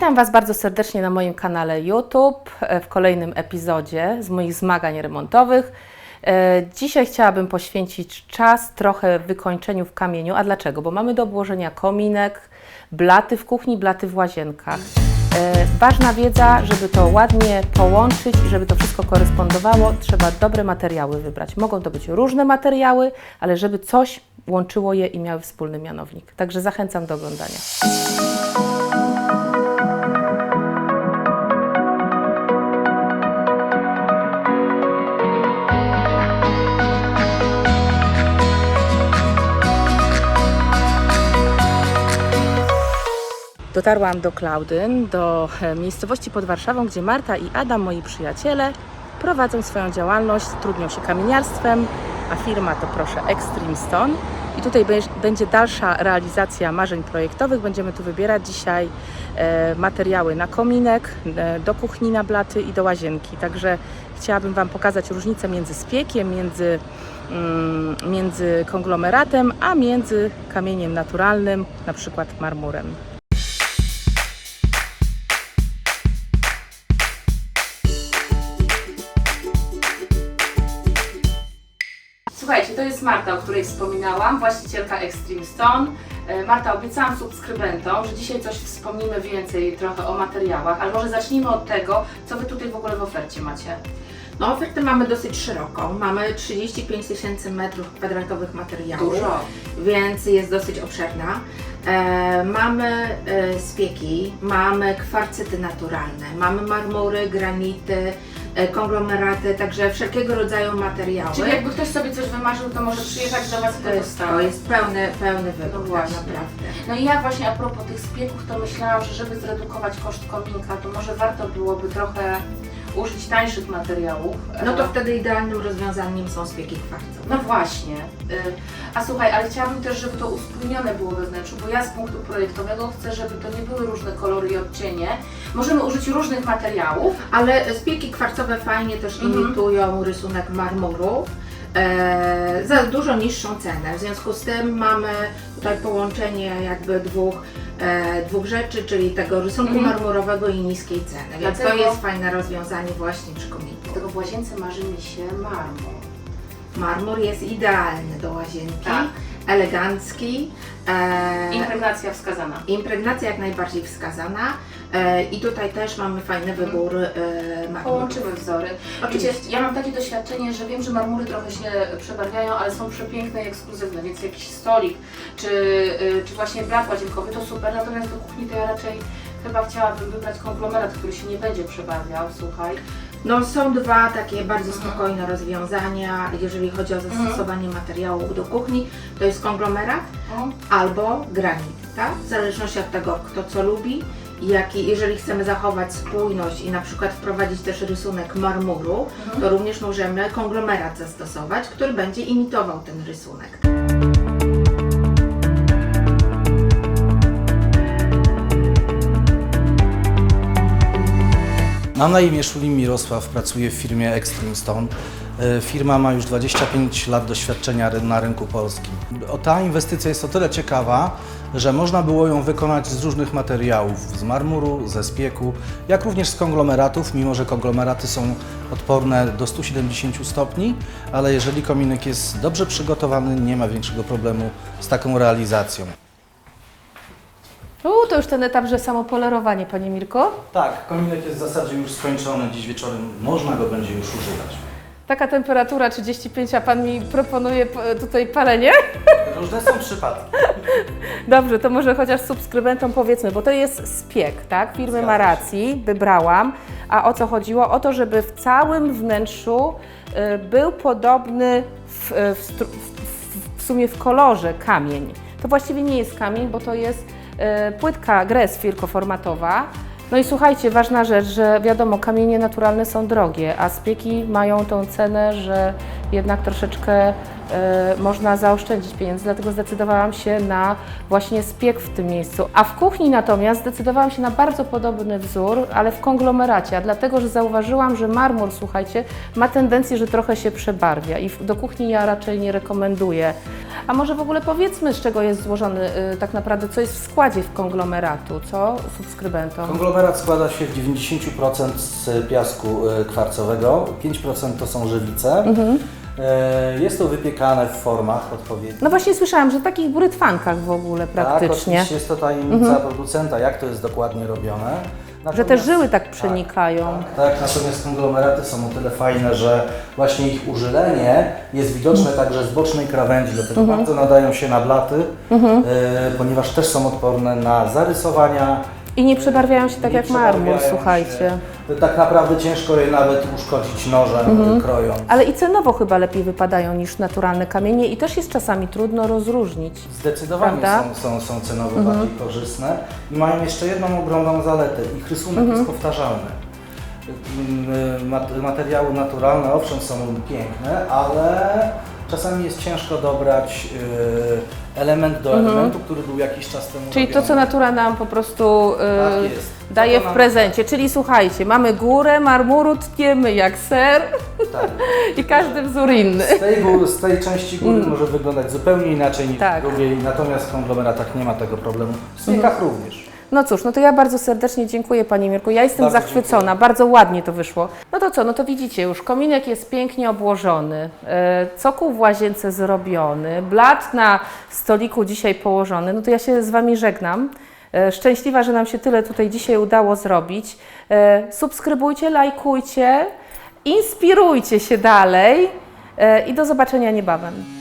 Witam Was bardzo serdecznie na moim kanale YouTube e, w kolejnym epizodzie z moich zmagań remontowych. E, Dzisiaj chciałabym poświęcić czas trochę wykończeniu w kamieniu. A dlaczego? Bo mamy do obłożenia kominek, blaty w kuchni, blaty w łazienkach. E, Ważna wiedza, żeby to ładnie połączyć i żeby to wszystko korespondowało, trzeba dobre materiały wybrać. Mogą to być różne materiały, ale żeby coś łączyło je i miały wspólny mianownik. Także zachęcam do oglądania. Dotarłam do Klaudyn, do e, miejscowości pod Warszawą, gdzie Marta i Adam, moi przyjaciele, prowadzą swoją działalność, trudnią się kamieniarstwem, a firma to proszę Extreme Stone. I tutaj będzie dalsza realizacja marzeń projektowych. Będziemy tu wybierać dzisiaj e, materiały na kominek, e, do kuchni na blaty i do łazienki. Także chciałabym Wam pokazać różnicę między spiekiem, między, mm, między konglomeratem, a między kamieniem naturalnym, na przykład marmurem. To jest Marta, o której wspominałam, właścicielka Extreme Stone. E, Marta, obiecałam subskrybentom, że dzisiaj coś wspomnimy więcej trochę o materiałach, ale może zacznijmy od tego, co Wy tutaj w ogóle w ofercie macie. No ofertę mamy dosyć szeroką. Mamy 35 tysięcy metrów kwadratowych materiału, Dużo. więc jest dosyć obszerna. E, mamy e, spieki, mamy kwarcyty naturalne, mamy marmury, granity, konglomeraty, także wszelkiego rodzaju materiały. Czyli jakby ktoś sobie coś wymarzył, to może przyjechać do Was i to jest, to jest pełny, pełny wybór, No tak naprawdę. No i ja właśnie a propos tych spieków, to myślałam, że żeby zredukować koszt kominka, to może warto byłoby trochę użyć tańszych materiałów. No to wtedy idealnym rozwiązaniem są spieki kwarcowe. No właśnie. Y, A słuchaj, ale chciałabym też, żeby to uspójnione było we wnętrzu, bo ja z punktu projektowego chcę, żeby to nie były różne kolory i odcienie. Możemy użyć różnych materiałów. Ale spieki kwarcowe fajnie też Mhm. imitują rysunek marmuru. E, za dużo niższą cenę. W związku z tym mamy tutaj połączenie jakby dwóch, e, dwóch rzeczy, czyli tego rysunku Mhm. marmurowego i niskiej ceny. Więc to Dlatego- jest fajne rozwiązanie właśnie przy kominku. Dlatego w łazience marzy mi się marmur. Marmur jest idealny do łazienki, Tak. Elegancki. E, Impregnacja wskazana. impregnacja jak najbardziej wskazana. E, I tutaj też mamy fajny wybór e, marmurów. Połączymy wzory. Oczywiście. Wiecie, ja mam takie doświadczenie, że wiem, że marmury trochę się przebarwiają, ale są przepiękne i ekskluzywne, więc jakiś stolik czy, y, czy właśnie blat łazienkowy to super, natomiast do kuchni to ja raczej chyba chciałabym wybrać konglomerat, który się nie będzie przebarwiał, słuchaj. No są dwa takie bardzo Mhm. spokojne rozwiązania, jeżeli chodzi o zastosowanie materiałów do kuchni. To jest konglomerat albo granit, tak? W zależności od tego, kto co lubi. i Jaki, jeżeli chcemy zachować spójność i na przykład wprowadzić też rysunek marmuru, Mhm. to również możemy konglomerat zastosować, który będzie imitował ten rysunek. Mam na imię Mirosław, pracuję w firmie Extreme Stone. E, Firma ma już 25 lat doświadczenia na rynku polskim. Ta inwestycja jest o tyle ciekawa, że można było ją wykonać z różnych materiałów, z marmuru, ze spieku, jak również z konglomeratów, mimo że konglomeraty są odporne do 170 stopni, ale jeżeli kominek jest dobrze przygotowany, nie ma większego problemu z taką realizacją. U, to już ten etap, że samo polerowanie, Panie Mirko. Tak, kominek jest w zasadzie już skończony, dziś wieczorem można go będzie już używać. Taka temperatura 35, a Pan mi proponuje p- tutaj palenie? Różne są przypadki. Dobrze, to może chociaż subskrybentom powiedzmy, bo to jest spiek, tak? Firmy Zgadza się. Maracji, wybrałam. A o co chodziło? O to, żeby w całym wnętrzu y, był podobny w, y, w, stru- w, w sumie w kolorze kamień. To właściwie nie jest kamień, bo to jest płytka gres wielkoformatowa. No i słuchajcie, ważna rzecz, że wiadomo, kamienie naturalne są drogie, a spieki mają tą cenę, że jednak troszeczkę e, można zaoszczędzić pieniędzy, dlatego zdecydowałam się na właśnie spiek w tym miejscu. A w kuchni natomiast zdecydowałam się na bardzo podobny wzór, ale w konglomeracie, dlatego, że zauważyłam, że marmur, słuchajcie, ma tendencję, że trochę się przebarwia i do kuchni ja raczej nie rekomenduję. A może w ogóle powiedzmy, z czego jest złożony y, tak naprawdę, co jest w składzie w konglomeratu, co subskrybentom? Konglomerat składa się w 90% z piasku e, kwarcowego, 5% to są żywice. E, Jest to wypiekane w formach odpowiednich. No właśnie słyszałam, że w takich brytwankach w ogóle Tak, praktycznie, oczywiście jest to tajemnica producenta, jak to jest dokładnie robione. Że te Natomiast- żyły tak przenikają. Tak, natomiast konglomeraty są o tyle fajne, że właśnie ich użylenie jest widoczne także z bocznej krawędzi, dlatego Mhm. bardzo nadają się na blaty, e, ponieważ też są odporne na zarysowania. I nie przebarwiają się tak nie jak marmur, słuchajcie. Się. Tak naprawdę ciężko je nawet uszkodzić nożem, Mhm. krojąc. Ale i cenowo chyba lepiej wypadają niż naturalne kamienie i też jest czasami trudno rozróżnić. Zdecydowanie? Mhm. są, są, są cenowo bardziej korzystne i mają jeszcze jedną ogromną zaletę. Ich rysunek Mhm. jest powtarzalny. Mm, mat- Materiały naturalne owszem są piękne, ale czasami jest ciężko dobrać y, element do elementu, który był jakiś czas temu Mhm. Czyli to, robiony. co natura nam po prostu y, Tak daje To w prezencie. Czyli słuchajcie, mamy górę marmuru, tniemy jak ser Tak. i każdy wzór inny. Z tej, z tej części góry może wyglądać zupełnie inaczej niż Tak. drugiej, natomiast w konglomeratach nie ma tego problemu. W smiekach również. No cóż, no to ja bardzo serdecznie dziękuję Pani Mirku. Ja jestem Bardzo zachwycona, dziękuję. bardzo ładnie to wyszło. No to co, no to widzicie już, kominek jest pięknie obłożony, e, cokół w łazience zrobiony, blat na stoliku dzisiaj położony. No to ja się z Wami żegnam. E, Szczęśliwa, że nam się tyle tutaj dzisiaj udało zrobić. E, Subskrybujcie, lajkujcie, inspirujcie się dalej e, i do zobaczenia niebawem.